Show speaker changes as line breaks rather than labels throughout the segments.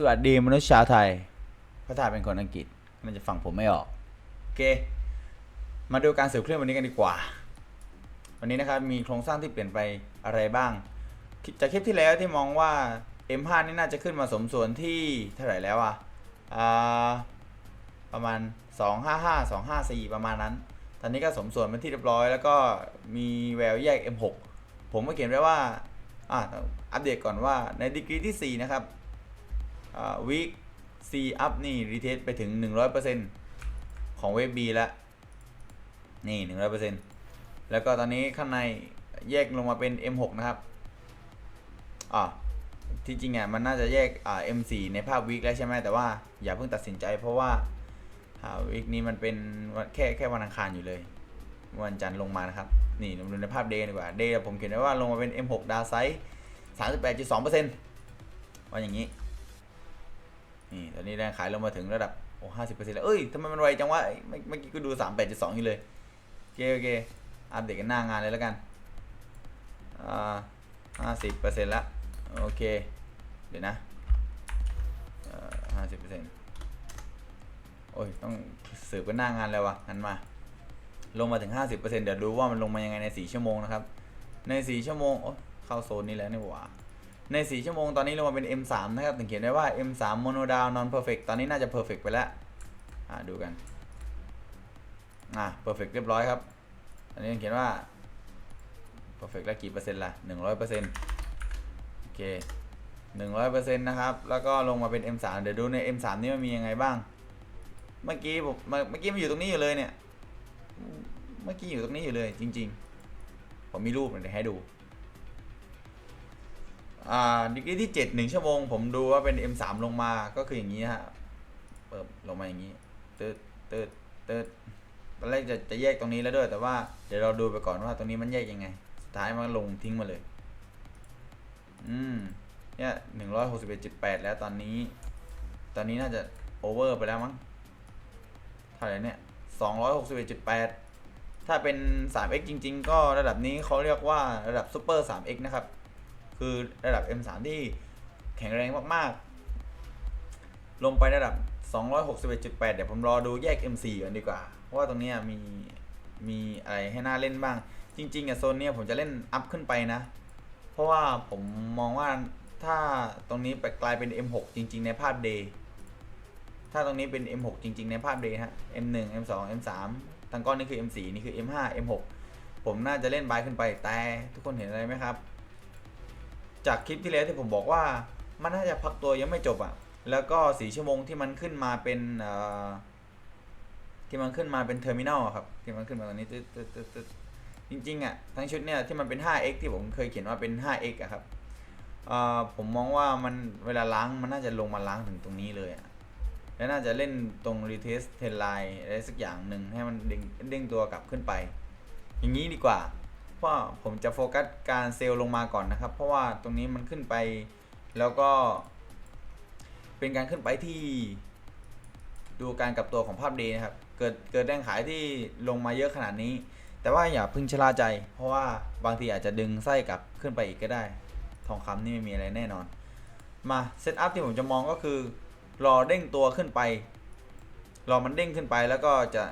สวัสดีมนุษย์ชาวไทยพระทาเป็นคนอังกฤษ มันจะฟังผมไม่ออก โอเค มาดูการสืบเคลื่อนวันนี้กันดีกว่า วันนี้นะครับมีโครงสร้างที่เปลี่ยนไปอะไรบ้าง จากคลิปที่แล้วที่มองว่า M5 นี่น่าจะขึ้นมาสมส่วนที่เท่าไหร่แล้วอะอ่าประมาณ 255 254 ประมาณนั้น ตอนนี้ก็สมส่วนเป็นที่เรียบร้อย แล้วก็มีแววแยก M6 ผมก็เขียนไว้ว่าอ่าอัปเดตก่อนว่าในดีกรีที่ 4 นะครับ วีค C up นี่รีเทสไปถึง 100%ของเว็บ B แล้วนี่ 100%แล้วก็ตอนนี้ข้างในแยกลงมาเป็น M6 นะครับอ่าที่จริงอะมันน่าจะแยกอ่า M4 ในภาพวีคแล้วใช่ไหมแต่ว่าอย่าเพิ่งตัดสินใจเพราะว่าอ่าวีคนี้มันเป็นแค่แค่วันอังคารอยู่เลย วันจันทร์ลงมานะครับ นี่ดูในภาพเดย์ดีกว่าเดย์ผมเขียนไว้ว่าลงมาเป็น M6 ดาไซส์38.2%ว่าอย่างนี้ นี่ตอนนี้แรงขายลงมาถึงระดับโอ้ห้าสิบเปอร์เซ็นต์แล้วเอ้ยทำไมมันไวจังวะเอ้ยเมื่อเมื่อกี้ก็ดูสามแปดจุดสองอยู่เลยโอเคโอเคอัปเดตกันหน้างานเลยแล้วกันอ่าห้าสิบเปอร์เซ็นต์ละโอเค เดี๋ยวนะห้าสิบเปอร์เซ็นต์โอ้ย ต้องสืบกันหน้างานแล้ววะงั้นมา ลงมาถึงห้าสิบเปอร์เซ็นต์เดี๋ยวดูว่ามันลงมายังไงในสี่ชั่วโมงนะครับ ในสี่ชั่วโมง โอ้เข้าโซนนี้แล้วนี่หว่า ใน 4 ชั่วโมงตอนนี้ลงมาเป็น M3 นะครับถึงเขียนได้ว่า M3 mono down non perfect ตอนนี้น่าจะ perfect ไปแล้ว อ่าดูกัน อ่า perfect เรียบร้อยครับตอนนี้เขียนว่า perfect แล้วกี่เปอร์เซ็นต์ล่ะ 100เปอร์เซ็นต์โอเค100เปอร์เซ็นต์นะครับ แล้วก็ลงมาเป็น M3 เดี๋ยวดูใน M3 นี่มันมียังไงบ้าง เมื่อกี้ผมเมื่อเมื่อกี้มันอยู่ตรงนี้อยู่เลยเนี่ย เมื่อกี้อยู่ตรงนี้อยู่เลยจริง ๆ ผมมีรูปเดี๋ยวให้ดู อ่าดีกรีที่7 1ชั่วโมง ผมดูว่าเป็น M3 ลงมาก็คืออย่างนี้ฮะเปิดลงมาอย่างนี้ตืดตืดตืดตอนแรกจะจะแยกตรงนี้แล้วด้วย แต่ว่าเดี๋ยวเราดูไปก่อนว่าตรงนี้มันแยกยังไงสุดท้ายมันลงทิ้งมาเลย อืมเนี่ยหนึ่งร้อยหกสิบเอ็ดจุดแปดแล้วตอนนี้ ตอนนี้น่าจะโอเวอร์ไปแล้วมั้งเท่าไหร่เนี่ยสองร้อยหกสิบเอ็ดจุดแปดถ้าเป็น 3x จริง ๆ ก็ระดับนี้เขาเรียกว่าระดับซูเปอร์ 3x นะครับ คือระดับ M3 ที่แข็งแรงมากๆ ลงไประดับ 261.8 เดี๋ยวผมรอดูแยก M4 กันดีกว่า เพราะว่าตรงนี้มีมีอะไรให้น่าเล่นบ้าง จริงๆอะโซนเนี้ยผมจะเล่นอัพขึ้นไปนะ เพราะว่าผมมองว่าถ้าตรงนี้ไปกลายเป็น M6 จริง ๆ ในภาพ day ถ้าตรงนี้เป็น M6 จริง ๆ ในภาพ day ฮะ M1 M2 M3 ทั้งก้อนนี้คือ M4 นี่คือ M5 M6 ผมน่าจะเล่นบายขึ้นไปแต่ทุกคนเห็นอะไรไหมครับ จากคลิปที่แล้วที่ผมบอกว่า มันน่าจะพักตัวยังไม่จบอะ่ะ แล้วก็สี่ชั่วโมงที่มันขึ้นมาเป็นที่มันขึ้นมาเป็นเทอร์มินอลครับ ที่มันขึ้นมาตรงนี้จริงๆอะ่ะทั้งชุดเนี่ยที่มันเป็น 5x ที่ผมเคยเขียนว่าเป็น 5x อะครับผมมองว่ามันเวลาล้างมันน่าจะลงมาล้างถึงตรงนี้เลยอะและน่าจะเล่นตรง retest t e n line อะไรสักอย่างหนึ่งให้มันเด้งเด้งตัวกลับขึ้นไป อย่างนี้ดีกว่า เพราะผมจะโฟกัสการเซลล์ลงมาก่อนนะครับ เพราะว่าตรงนี้มันขึ้นไปแล้วก็ เป็นการขึ้นไปที่ ดูการกลับตัวของภาพดย์นะครับ เกิดเกิดแรงขายที่ลงมาเยอะขนาดนี้ แต่ว่าอย่าพึ่งชะล่าใจ เพราะว่าบางทีอาจจะดึงไส้กลับขึ้นไปอีกก็ได้ ทองคำนี่ไม่มีอะไรแน่นอน มาเซตอัพที่ผมจะมองก็คือ รอเด้งตัวขึ้นไป รอมันเด้งขึ้นไปแล้วก็จะ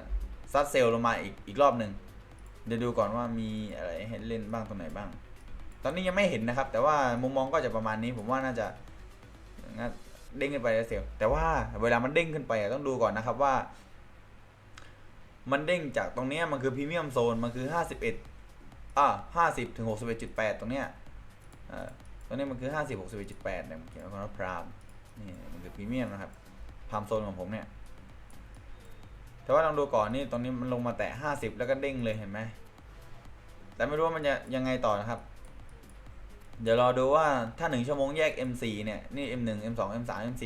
ซัดเซลล์ลงมาอีกอีกรอบหนึ่ง เดี๋ยวดูก่อนว่ามีอะไรให้เล่นบ้างตรงไหนบ้าง ตอนนี้ยังไม่เห็นนะครับ แต่ว่ามุมมองก็จะประมาณนี้ ผมว่าน่าจะเด้งขึ้นไปแล้เซลล์แต่ว่าเวลามันเด้งขึ้นไปต้องดูก่อนนะครับว่า มันเด้งจากตรงนี้มันคือพรีเมียมโซนมันคือห้าสิบเอ็ดอ่าห้าสิบถึงหกสิบเอ็ดจุดแปดตรงเนี้ยตรงนี้มันคือห้าสิบหกสิบเอ็ดจุดแปดเนี่ยมันเขียนว่าพรามนี่มันคือพรีเมียมนะครับพรามโซนของผมเนี่ย แต่ว่าลองดูก่อนนี่ตรงนี้มันลงมาแตะห้าสิบแล้วก็เด้งเลยเห็นไหมแต่ไม่รู้ว่ามันจะยังไงต่อนะครับ เดี๋ยวรอดูว่าถ้าหนึ่งชั่วโมงแยก M4 เนี่ยนี่ M1 M2 M3 M4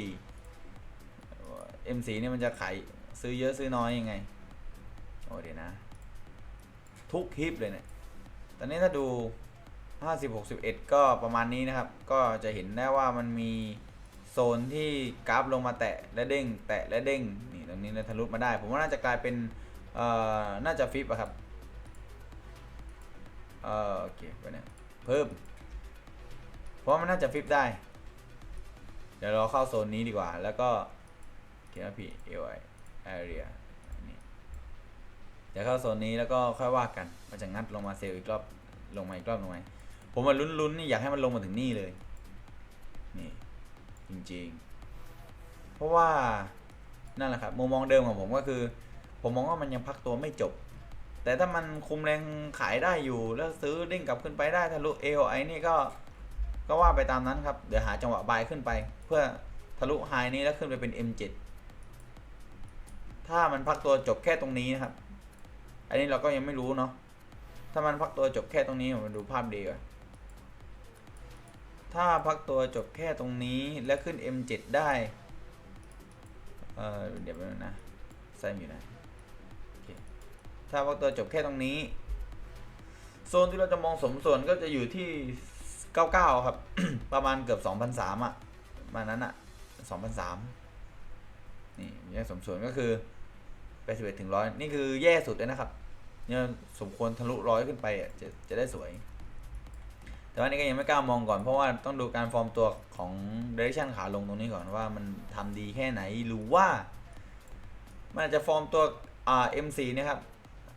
M4 เนี่ยมันจะขายซื้อเยอะซื้อน้อยยังไงโอ้เดี๋ยวนะ ทุกคลิปเลยเนี่ยตอนนี้ถ้าดู 50 61 ก็ประมาณนี้นะครับ ก็จะเห็นได้ว่ามันมี โซนที่กราฟลงมาแตะและเด้ง แตะและเด้งนี่ตรงนี้เลยทะลุมาได้ ผมว่าน่าจะกลายเป็นเอ่อน่าจะฟิปอะครับเออโอเคไปเนี่ยเพิ่ม เพราะมันน่าจะฟิปได้ เดี๋ยวเราเข้าโซนนี้ดีกว่า แล้วก็เขียนว่า P L I area นี่เดี๋ยวเข้าโซนนี้แล้วก็ค่อยว่ากันมันจะงัดลงมาเซลล์อีกรอบลงมาอีกรอบลงไหมผมมาลุ้นๆนี่อยากให้มันลงมาถึงนี่เลยนี่ จริง ๆ เพราะว่านั่นแหละครับมุมมองเดิมของผมก็คือ ผมมองว่ามันยังพักตัวไม่จบ แต่ถ้ามันคุมแรงขายได้อยู่ แล้วซื้อเด้งกลับขึ้นไปได้ทะลุ AOI นี่ก็ก็ว่าไปตามนั้นครับ เดี๋ยวหาจังหวะบายขึ้นไป เพื่อทะลุไฮนี้แล้วขึ้นไปเป็น M7 ถ้ามันพักตัวจบแค่ตรงนี้นะครับ อันนี้เราก็ยังไม่รู้เนาะถ้ามันพักตัวจบแค่ตรงนี้ผมดูภาพดีก่อน ถ้าพักตัวจบแค่ตรงนี้แล้วขึ้น M7 ได้ เออเดี๋ยวแป๊บนึงนะไซม์อยู่นะถ้าพักตัวจบแค่ตรงนี้ โซนที่เราจะมองสมส่วนก็จะอยู่ที่ 99 ครับ ประมาณเกือบ 2,003อะประมานั้นอะ2,003นี่แยกสมส่วนก็คือ81ถึง100 นี่คือแย่สุดเลยนะครับเนี่ยสมควรทะลุร้อยขึ้นไปอะจะจะได้สวย แต่ว่านี่ก็ยังไม่กล้ามองก่อนเพราะว่าต้องดูการฟอร์มตัวของ direction ขาลงตรงนี้ก่อนว่ามันทำดีแค่ไหนหรือว่า มันอาจจะฟอร์มตัวอ่า M4 เนี่ยครับ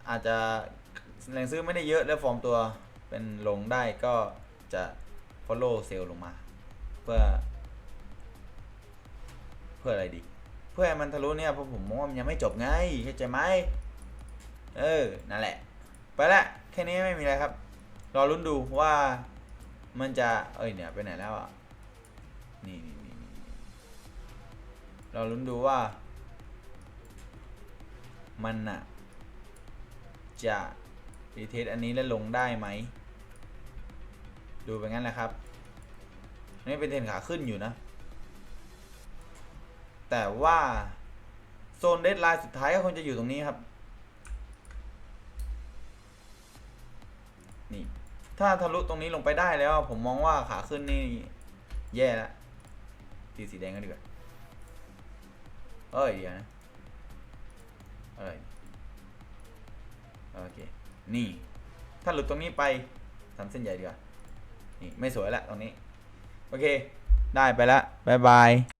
อาจจะแรงซื้อไม่ได้เยอะแล้วฟอร์มตัวเป็นลงได้ก็จะ follow เซลล์ลงมา เพื่อ เพื่ออะไรดี เพื่อให้มันทะลุเนี่ยเพราะผมมองว่ามันยังไม่จบไงเข้าใจไหมเออนั่นแหละ ไปละแค่นี้ไม่มีอะไรครับ รอลุ้นดูว่า มันจะเอ้ยเนี่ยไปไหนแล้วอะนี่นี่นี่นี่รอลุ้นดูว่า มันอะจะรีเทสอันนี้แล้วลงได้ไหม ดูไปงั้นแหละครับ นี่เป็นเทรนขาขึ้นอยู่นะ แต่ว่า โซนเดดไลน์สุดท้ายก็คงจะอยู่ตรงนี้ครับ นี่ ถ้าทะลุตรงนี้ลงไปได้แล้ว ผมมองว่าขาขึ้นนี่ แย่แล้วตีสีแดงกันดีกว่าเอ้ยเดี๋ยวนะเอ้ยโอเค นี่ ถ้าหลุดตรงนี้ไปทำเส้นใหญ่ดีกว่า นี่ ไม่สวยละตรงนี้ โอเค ได้ไปละบายบาย